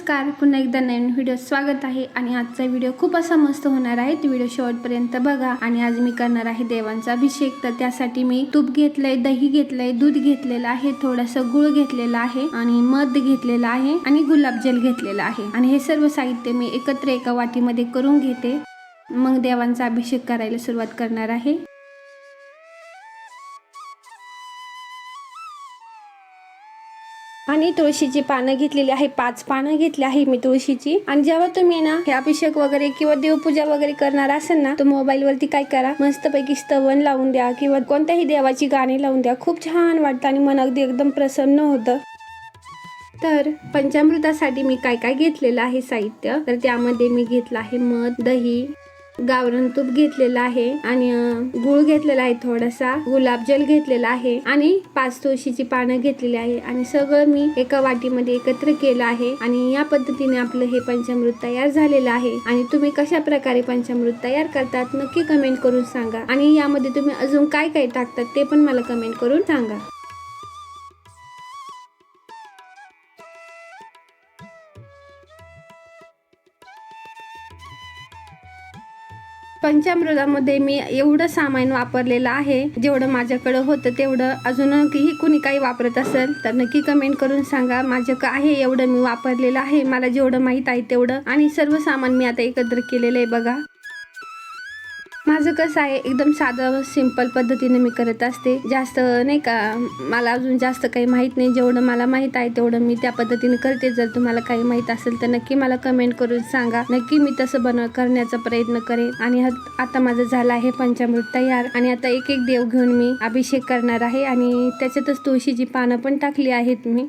नमस्कार पुन्हा एकदा नवीन व्हिडिओ स्वागत आहे. आणि आजचा व्हिडिओ खूप असा मस्त होणार आहे. तो व्हिडिओ शेवटपर्यंत बघा. आणि आज मी करणार आहे देवांचा अभिषेक. तर त्यासाठी मी तूप घेतलंय दही घेतलंय दूध घेतलेलं आहे थोडंसं गुळ घेतलेला आहे आणि मध घेतलेलं आहे आणि गुलाबजल घेतलेला आहे. आणि हे सर्व साहित्य मी एकत्र एका वाटीमध्ये करून घेते. मग देवांचा अभिषेक करायला सुरुवात करणार आहे. आणि तुळशीची पानं घेतलेली आहे. पाच पानं घेतली आहे मी तुळशीची. आणि जेव्हा तुम्ही ना हे अभिषेक वगैरे किंवा देवपूजा वगैरे करणार असेल ना तर मोबाईल वरती काय करा. मस्तपैकी स्तवन लावून द्या किंवा कोणत्याही देवाची गाणी लावून द्या. खूप छान वाटतं आणि मन अगदी एकदम प्रसन्न होतं. तर पंचामृतासाठी मी काय काय घेतलेलं आहे साहित्य? तर त्यामध्ये मी घेतलं आहे मध दही गावरण तूप घेतलेलं आहे आणि गुळ घेतलेला आहे थोडासा. गुलाबजल घेतलेला आहे आणि पाच तुळशीची पानं घेतलेली आहे. आणि सगळं मी एका वाटीमध्ये एकत्र केलं आहे. आणि या पद्धतीने आपलं हे पंचामृत तयार झालेलं आहे. आणि तुम्ही कशा प्रकारे पंचामृत तयार करतात नक्की कमेंट करून सांगा. आणि यामध्ये तुम्ही अजून काय काय टाकतात ते पण मला कमेंट करून सांगा. पंचामृतामध्ये मी एवढं सामान वापरलेलं आहे. जेवढं माझ्याकडं होतं तेवढं अजूनही कुणी काही वापरत असेल तर नक्की कमेंट करून सांगा. माझं आहे एवढं मी वापरलेलं आहे. मला जेवढं माहीत आहे तेवढं. आणि सर्व सामान मी आता एकत्र केलेलं आहे बघा. माझं कसं आहे एकदम साधं सिंपल पद्धतीने मी करत असते. जास्त नाही का मला अजून जास्त काही माहीत नाही. जेवढं मला माहीत आहे तेवढं मी त्या पद्धतीने करते. जर तुम्हाला काही माहीत असेल तर नक्की मला कमेंट करून सांगा. नक्की मी तसं बनव करण्याचा प्रयत्न करेन. आणि आता माझं झालं आहे पंचामृत तयार. आणि आता एक एक देव घेऊन मी अभिषेक करणार आहे. आणि त्याच्यातच तुळशीची पानं पण टाकली आहेत मी.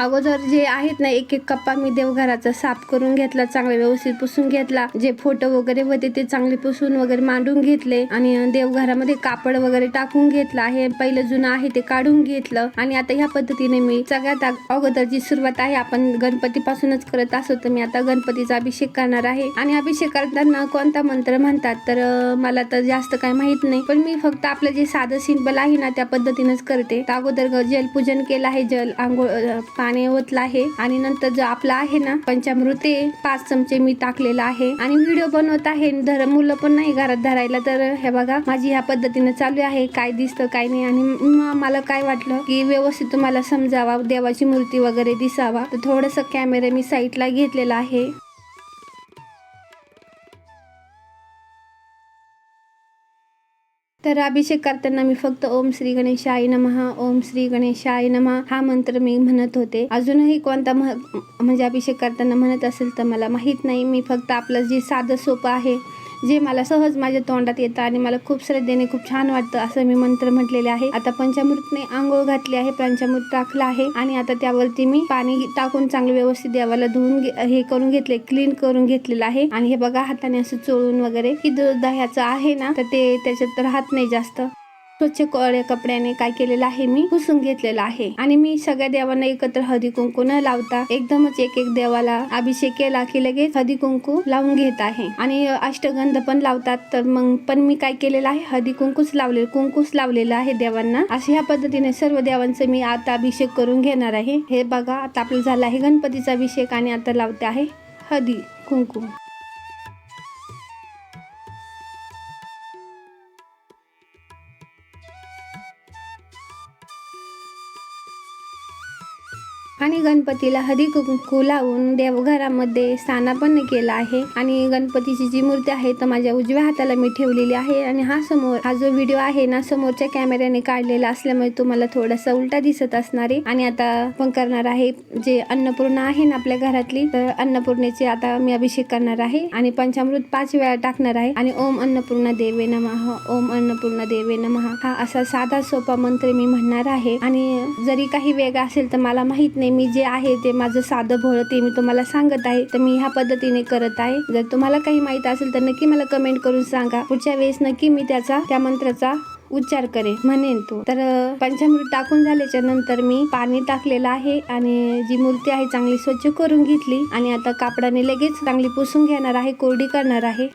अगोदर जे आहेत ना एक एक कप्पा मी देवघराचा साफ करून घेतला चांगला व्यवस्थित पुसून घेतला. जे फोटो वगैरे होते ते चांगले पुसून वगैरे मांडून घेतले आणि देवघरामध्ये कापड वगैरे टाकून घेतला. आहे पहिलं जुनं आहे ते काढून घेतलं आणि आता ह्या पद्धतीने मी सगळ्यात अगोदर अगोदरची सुरुवात आहे आपण गणपती पासूनच करत असतो. तर मी आता गणपतीचा अभिषेक करणार आहे. आणि अभिषेक करताना कोणता मंत्र म्हणतात? तर मला तर जास्त काय माहीत नाही. पण मी फक्त आपलं जे साधं सिंपल आहे ना त्या पद्धतीनेच करते. अगोदर जलपूजन केलं आहे. जल आंघोळ पाणी ओतलं आहे. आणि नंतर जो आपला आहे ना पंचामृत ते पाच चमचे मी टाकलेला आहे. आणि व्हिडिओ बनवत आहे. धर मुलं पण नाही घरात धरायला. तर हे बघा माझी ह्या पद्धतीने चालू आहे. काय दिसतं काय नाही. आणि मला काय वाटलं की व्यवस्थित तुम्हाला समजावा देवाची मूर्ती वगैरे दिसावा. तर थोडस कॅमेरा मी साईडला घेतलेला आहे. तर अभिषेक करताना मी फक्त ओम श्री गणेशाय नमः ओम श्री गणेशाय नमः हा मंत्र मी म्हणत होते. अजूनही कोणता मह- म्हणजे अभिषेक करताना म्हणत असेल तर मला माहीत नाही. मी फक्त आपलं जे साधं सोपं आहे जे मला सहज माझ्या तोंडात येतं आणि मला खूप श्रद्धेने खूप छान वाटतं असं मी मंत्र म्हटलेले आहे. आता पंचामृतने आंघोळ घातली आहे पंचामृत टाकलं आहे आणि आता त्यावरती मी पाणी टाकून चांगलं व्यवस्थित देवाला धुवून घे- हे करून घेतले क्लीन करून घेतलेलं आहे. आणि हे बघा हाताने असं चोळून वगैरे की जो दह्याचं आहे ना तर ते त्याच्यात राहत नाही जास्त. स्वच्छ कोळ्या कपड्याने काय केलेलं आहे मी पुसून घेतलेलं आहे. आणि मी सगळ्या देवांना एकत्र हळदी कुंकू न लावता एकदमच एक एक देवाला अभिषेक केला की लगेच हळदी कुंकू लावून घेत आहे. आणि अष्टगंध पण लावतात तर मग पण मी काय केलेलं आहे? हळदी कुंकूच लावले कुंकूच लावलेलं आहे देवांना. अशा ह्या पद्धतीने सर्व देवांचं मी आता अभिषेक करून घेणार आहे. हे बघा आता आपलं झालं आहे गणपतीचा अभिषेक आणि आता लावते आहे हळदी कुंकू. आणि गणपतीला हरी कुंकू लावून देवघरामध्ये स्थानापन्न केला आहे. आणि गणपतीची जी मूर्ती आहे तर माझ्या उजव्या हाताला मी ठेवलेली आहे. आणि हा समोर हा जो व्हिडिओ आहे ना समोरच्या कॅमेऱ्याने काढलेला असल्यामुळे तुम्हाला थोडासा उलटा दिसत असणार आहे. आणि आता आपण करणार आहे जे अन्नपूर्णा आहे ना आपल्या घरातली तर अन्नपूर्णेचे आता मी अभिषेक करणार आहे. आणि पंचामृत पाच वेळा टाकणार आहे. आणि ओम अन्नपूर्णा देवे नमः ओम अन्नपूर्णा देवे नमः. हा असा साधा सोपा मंत्र मी म्हणणार आहे. आणि जरी काही वेगळा असेल तर मला माहीत नाही मी जे आहे ते माझं साधं भोळं ते मी तुम्हाला सांगत आहे. तर मी ह्या पद्धतीने करत आहे. जर तुम्हाला काही माहीत असेल तर नक्की मला कमेंट करून सांगा. पुढच्या वेळेस नक्की मी त्याचा त्या मंत्राचा उच्चार करे म्हणेन तो. तर पंचामृत टाकून झाल्याच्यानंतर मी पाणी टाकलेलं आहे आणि जी मूर्ती आहे चांगली स्वच्छ करून घेतली आणि आता कापडाने लगेच चांगली पुसून घेणार आहे कोरडी करणार आहे.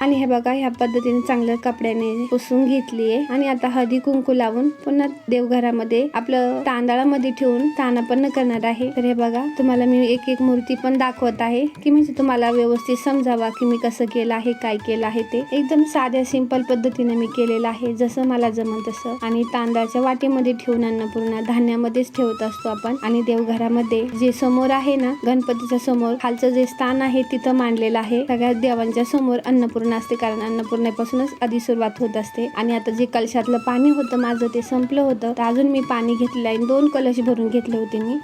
आणि हे बघा ह्या पद्धतीने चांगल्या कपड्याने पुसून घेतलीये. आणि आता हळदी कुंकू लावून पुन्हा देवघरामध्ये आपलं तांदळामध्ये ठेवून तानापन्न करणार आहे. तर हे बघा तुम्हाला मी एक एक मूर्ती पण दाखवत आहे. की म्हणजे तुम्हाला व्यवस्थित समजावा की मी कसं केलं आहे काय केलं आहे ते. एकदम साध्या सिंपल पद्धतीने मी केलेलं आहे जसं मला जमत तसं. आणि तांदळाच्या वाटीमध्ये ठेवून अन्नपूर्णा धान्यामध्येच ठेवत असतो आपण. आणि देवघरामध्ये जे समोर आहे ना गणपतीच्या समोर खालचं जे स्थान आहे तिथं मांडलेलं आहे. सगळ्या देवांच्या समोर अन्नपूर्णा असते कारण अन्नपूर्णेपासूनच आधी सुरुवात होत असते. आणि आता जे कलशातलं पाणी होतं माझं ते संपलं होतं. तर अजून मी पाणी घेतलेलं आहे. दोन कलश भरून घेतले होते मी.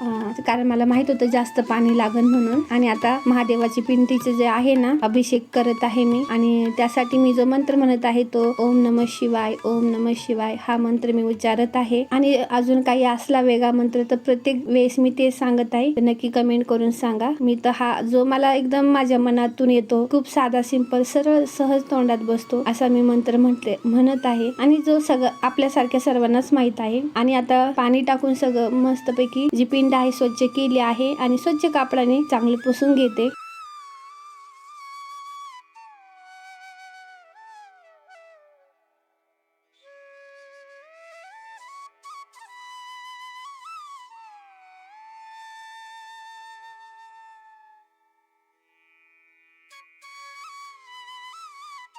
कारण मला माहीत होतं जास्त पाणी लागन म्हणून. आणि आता महादेवाची पिंटीचे जे आहे ना अभिषेक करत आहे मी. आणि त्यासाठी मी जो मंत्र म्हणत आहे तो ओम नम शिवाय ओम नम शिवाय हा मंत्र मी उच्चारत आहे. आणि अजून काही असला वेगळा मंत्र तर प्रत्येक वेळेस मी ते सांगत आहे. नक्की कमेंट करून सांगा. मी तर हा जो मला एकदम माझ्या मनातून येतो खूप साधा सिंपल सरळ सहज तोंडात बसतो असा मी मंत्र म्हटले म्हणत आहे. आणि जो सगळं आपल्यासारख्या सर्वांनाच माहीत आहे. आणि आता पाणी टाकून सगळं मस्तपैकी जी पिंड आहे स्वच्छ केली आहे. आणि स्वच्छ कापडाने चांगले पुसून घेते.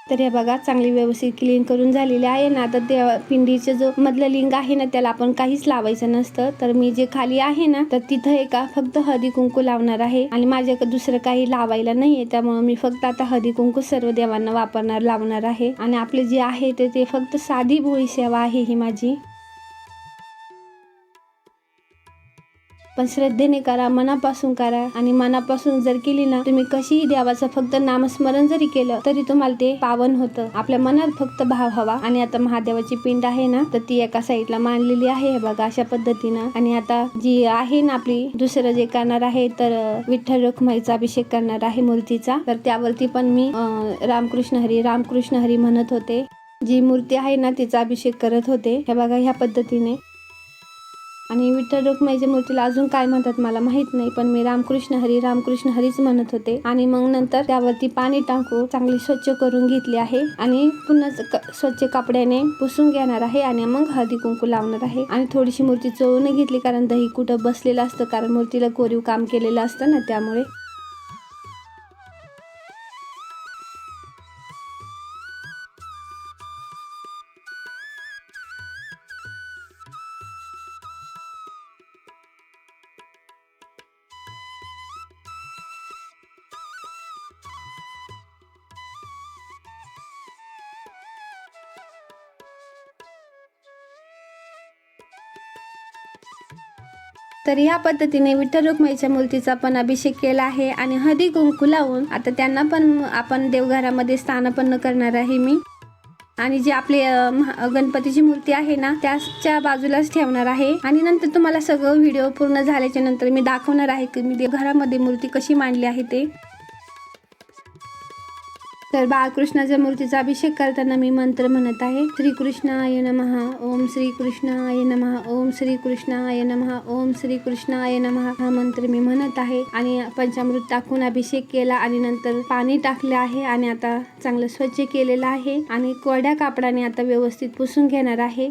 तर हे बघा चांगली व्यवस्थित क्लीन करून झालेली आहे ना. आता त्या पिंडीचे जो मधलं लिंग आहे ना त्याला आपण काहीच लावायचं नसतं. तर मी जे खाली आहे ना तर तिथं एका फक्त हळदी कुंकू लावणार आहे. आणि माझ्याकडे दुसरं काही लावायला नाहीये त्यामुळे मी फक्त आता हळदी कुंकू सर्व देवांना वापरणार लावणार आहे. आणि आपले जे आहे ते ते फक्त साधी भोळी सेवा आहे ही माझी. पण श्रद्धेने करा मनापासून करा आणि मनापासून जर केली ना तुम्ही कशीही देवाचं फक्त नामस्मरण जरी केलं तरी तुम्हाला ते पावन होतं. आपल्या मनात फक्त भाव हवा. आणि आता महादेवाची पिंड आहे ना तर ती एका साईडला मांडलेली आहे हे बघा अशा पद्धतीनं. आणि आता जी आहे ना आपली दुसरं जे करणार आहे तर विठ्ठल रखुमाईचा अभिषेक करणार आहे मूर्तीचा. तर त्यावरती पण मी रामकृष्ण हरी रामकृष्ण हरी म्हणत होते. जी मूर्ती आहे ना तिचा अभिषेक करत होते. हे बघा ह्या पद्धतीने. आणि विठ्ठल रुक्माईच्या मूर्तीला अजून काय म्हणतात मला माहीत नाही पण मी रामकृष्ण हरी रामकृष्ण हरीच म्हणत होते. आणि मग नंतर त्यावरती पाणी टाकू चांगली स्वच्छ करून घेतली आहे आणि पुन्हा क- स्वच्छ कपड्याने पुसून घेणार आहे आणि मग हळदी कुंकू लावणार आहे. आणि थोडीशी मूर्ती चोळून घेतली कारण दही कुठं बसलेलं असतं कारण मूर्तीला कोरीव काम केलेलं असतं ना त्यामुळे. तर ह्या पद्धतीने विठ्ठल रुक्माईच्या मूर्तीचा पण अभिषेक केला आहे आणि हळदी कुंकू लावून आता त्यांना पण आपण देवघरामध्ये स्थानापन्न करणार आहे मी. आणि जी आपली महा- गणपतीची मूर्ती आहे ना त्याच्या बाजूलाच ठेवणार आहे. आणि नंतर तुम्हाला सगळं व्हिडिओ पूर्ण झाल्याच्यानंतर मी दाखवणार आहे की मी देवघरामध्ये मूर्ती कशी मांडली आहे ते. तर बाळकृष्णाच्या मूर्तीचा अभिषेक करताना मी मंत्र म्हणत आहे. श्रीकृष्णाय नमः ओम श्रीकृष्णाय नमः ओम श्रीकृष्णाय नमः ओम श्रीकृष्णाय नमः हा मंत्र मी म्हणत आहे. आणि पंचामृत टाकून अभिषेक केला आणि नंतर पाणी टाकले आहे आणि आता चांगलं स्वच्छ केलेलं आहे आणि कोरड्या कापडाने आता व्यवस्थित पुसून घेणार आहे.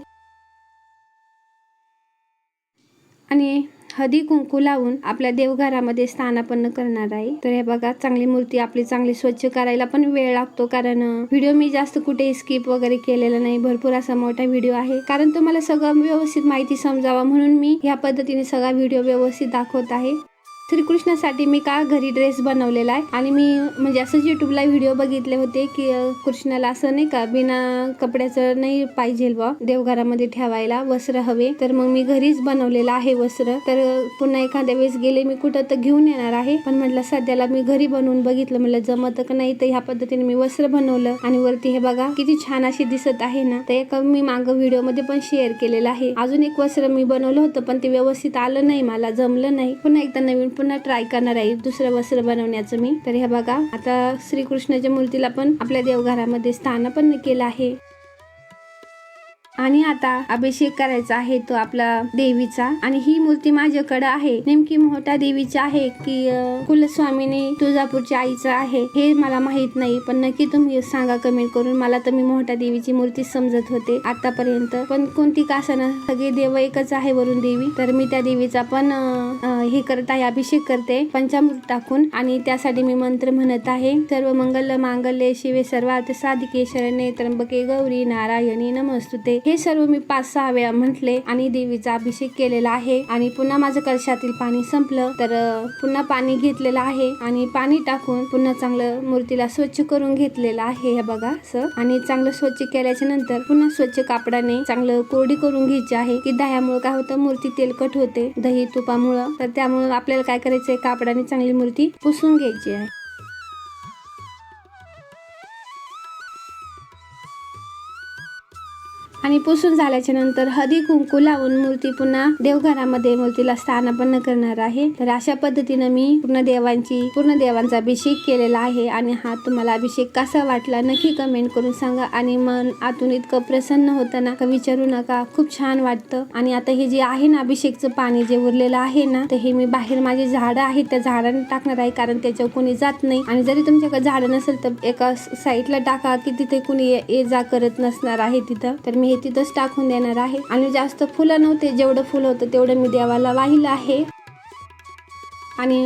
आणि हदी कुंकू लावून आपल्या देवघरामध्ये स्थानापन्न करणार आहे. तर हे बघा चांगली मूर्ती आपली चांगली स्वच्छ करायला पण वेळ लागतो कारण व्हिडिओ मी जास्त कुठे स्किप वगैरे केलेला नाही. भरपूर असा मोठा व्हिडिओ आहे. कारण तुम्हाला सगळं व्यवस्थित माहिती समजावा म्हणून मी ह्या पद्धतीने सगळा व्हिडिओ व्यवस्थित दाखवत आहे. श्रीकृष्णासाठी मी का घरी ड्रेस बनवलेला आहे? आणि मी म्हणजे असंच युट्यूबला व्हिडिओ बघितले होते की कृष्णाला असं नाही का बिना कपड्याचं नाही पाहिजे बा देवघरामध्ये ठेवायला वस्त्र हवे. तर मग मी घरीच बनवलेलं आहे वस्त्र. तर पुन्हा एखाद्या वेळेस गेले मी कुठं तर घेऊन येणार आहे. पण म्हटलं सध्याला मी घरी बनवून बघितलं. म्हटलं जमत का नाही? तर ह्या पद्धतीने मी वस्त्र बनवलं. आणि वरती हे बघा किती छान अशी दिसत आहे ना. तर एक मी माग व्हिडिओमध्ये पण शेअर केलेलं आहे. अजून एक वस्त्र मी बनवलं होतं पण ते व्यवस्थित आलं नाही मला जमलं नाही. पुन्हा एकदा नवीन पुन्हा ट्राय करणार आहे. दुसरं वस्त्र बनवण्याचं मी. तर हे बघा आता श्रीकृष्णाच्या मूर्तीला पण आपल्या देवघरामध्ये स्थानापन्न केलं आहे. आणि आता अभिषेक करायचा आहे तो आपला देवीचा. आणि ही मूर्ती माझ्याकडे आहे. नेमकी मोठा देवीची आहे की कुलस्वामीनी तुळजापूरच्या आईचं आहे हे मला माहीत नाही. पण नक्की तुम्ही सांगा कमेंट करून. मला तर मी मोठ्या देवीची मूर्ती समजत होते आतापर्यंत. पण कोणती का ना सगळे देव एकच आहे वरून देवी. तर मी त्या देवीचा पण हे करत आहे अभिषेक करते पंचामृत टाकून. आणि त्यासाठी मी मंत्र म्हणत आहे सर्व मंगल मांगल्ये शिवे सर्वार्थ साधिके शरणे त्र्यंबके गौरी नारायणी नमस्तुते. हे सर्व मी पाच सहा वेळा म्हटले आणि देवीचा अभिषेक केलेला आहे. आणि पुन्हा माझं कलशातील पाणी संपलं तर पुन्हा पाणी घेतलेलं आहे. आणि पाणी टाकून पुन्हा चांगलं मूर्तीला स्वच्छ करून घेतलेलं आहे. हे बघा असं. आणि चांगलं स्वच्छ केल्याच्यानंतर पुन्हा स्वच्छ कापडाने चांगलं कोरडी करून घ्यायची आहे. की दह्यामुळे काय होतं मूर्ती तेलकट होते. दही तुपामुळं. तर त्यामुळे आपल्याला काय करायचंय? कापडाने चांगली मूर्ती पुसून घ्यायची आहे. आणि पुसून झाल्याच्यानंतर हळदी कुंकू लावून मूर्ती पुन्हा देवघरामध्ये मूर्तीला स्थानापन्न करणार आहे. तर अशा पद्धतीनं मी पूर्ण देवांची पूर्ण देवांचा अभिषेक केलेला आहे. आणि हा तुम्हाला अभिषेक कसा वाटला नक्की कमेंट करून सांगा. आणि मन आतून इतकं प्रसन्न होतं ना का विचारू नका. खूप छान वाटतं. आणि आता हे जे आहे ना अभिषेकचं पाणी जे उरलेलं आहे ना तर हे मी बाहेर माझे झाडं आहेत त्या झाडांना टाकणार आहे. कारण त्याच्यावर कोणी जात नाही. आणि जरी तुमच्याकडे झाडं नसेल तर एका साईडला टाका की तिथे कुणी ये ये जा करत नसणार आहे तिथं. तर मी हे तिथंच टाकून देणार आहे. आणि जास्त फुलं नव्हते जेवढं फुलं होतं तेवढं मी देवाला वाहिलं आहे. आणि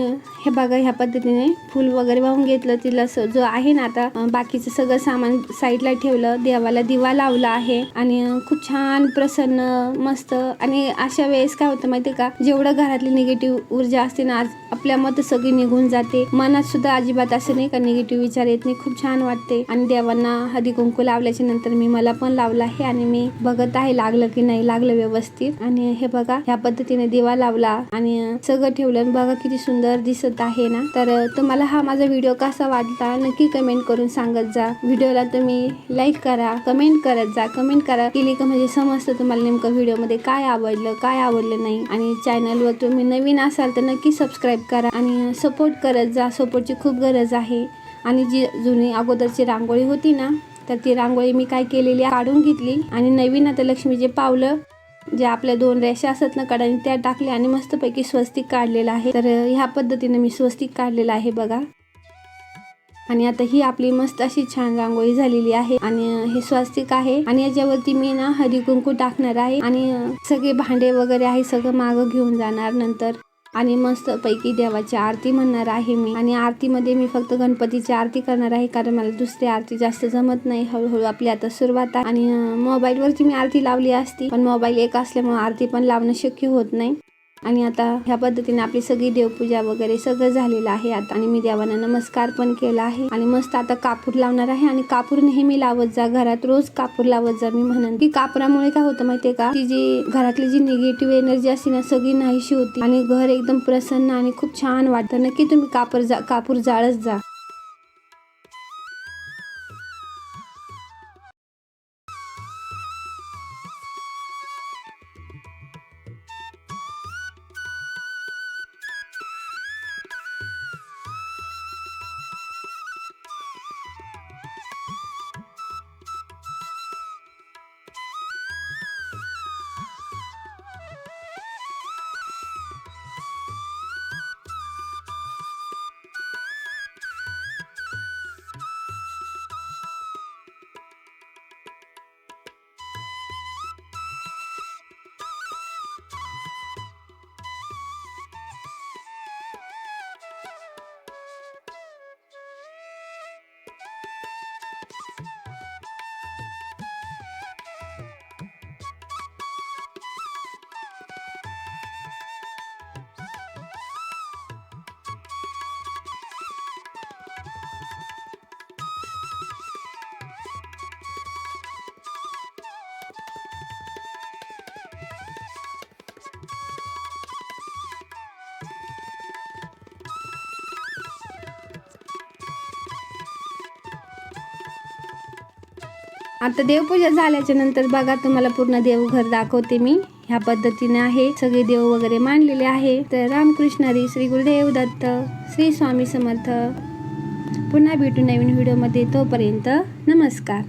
हे बघा ह्या पद्धतीने फूल वगैरे वाहून घेतलं. तिला जो आहे ना आता बाकीचं सगळं सामान साईडला ठेवलं. देवाला दिवा लावला आहे. आणि खूप छान प्रसन्न मस्त. आणि अशा वेळेस काय होतं माहितीये का? जेवढं घरातली निगेटिव्ह ऊर्जा असते ना आज आपल्या मत सगळी निघून जाते. मनात सुद्धा अजिबात असं नाही का निगेटिव्ह विचार येत नाही. खूप छान वाटते. आणि देवांना हदी कुंकू लावल्याच्या नंतर मी मला पण लावला आहे. आणि मी बघत आहे लागलं की नाही लागलं व्यवस्थित. आणि हे बघा ह्या पद्धतीने दिवा लावला. आणि सगळं ठेवलं. आणि बघा किती सुंदर दिसत आहे ना? तर तुम्हाला हा माझा व्हिडिओ कसा वाटला? नक्की कमेंट करून सांगत जा. व्हिडिओला तुम्ही लाईक करा कमेंट करत जा. कमेंट करा केली का म्हणजे समजतं तुम्हाला नेमकं व्हिडिओमध्ये काय आवडलं काय आवडलं नाही. आणि चॅनलवर तुम्ही नवीन असाल तर नक्की सबस्क्राईब करा आणि सपोर्ट करत जा. सपोर्टची खूप गरज आहे. आणि जी जुनी अगोदरची रांगोळी होती ना तर ती रांगोळी मी काय केलेली काढून घेतली. आणि नवीन आता लक्ष्मीचे पावलं जे आपल्या दोन रेषा असतात ना कडाने त्या टाकल्या आणि मस्तपैकी स्वस्तिक काढलेलं आहे. तर ह्या पद्धतीने मी स्वस्तिक काढलेलं आहे बघा. आणि आता ही आपली मस्त अशी छान रांगोळी झालेली आहे. आणि हे स्वस्तिक आहे. आणि याच्यावरती मी ना हरी कुंकू टाकणार आहे. आणि सगळे भांडे वगैरे आहे सगळं मागं घेऊन जाणार नंतर. आणि मस्त पैकी देवाची आरती म्हणणार आहे मी. आणि आरतीमध्ये मी फक्त गणपतीची आरती करणार आहे कारण मला दुसरी आरती जास्त जमत नाही. हळूहळू आपली आता सुरुवात आहे. आणि अं, मोबाईलवरती मी आरती लावली असती. पण मोबाईल एक असल्यामुळे आरती पण लावणं शक्य होत नाही. आणि आता ह्या पद्धतीने आपली सगळी देवपूजा वगैरे सगळं झालेलं आहे आता. आणि मी देवांना नमस्कार पण केला आहे. आणि मस्त आता कापूर लावणार आहे. आणि कापूर नेहमी लावत जा. घरात रोज कापूर लावत जा मी म्हणन. की कापरामुळे काय होतं माहितीये का? ती जी घरातली जी निगेटिव्ह एनर्जी असते ना सगळी नाहीशी होती. आणि घर एकदम प्रसन्न आणि खूप छान वाटतं. नक्की तुम्ही कापूर जा कापूर जाळच जा. आता देवपूजा झाल्याच्यानंतर बघा तुम्हाला पूर्ण देवघर दाखवते मी. ह्या पद्धतीने आहे. सगळे देव वगैरे मांडलेले आहे. तर रामकृष्णारी श्री गुरुदेव दत्त श्री स्वामी समर्थ. पुन्हा भेटू नवीन व्हिडिओमध्ये. तोपर्यंत नमस्कार.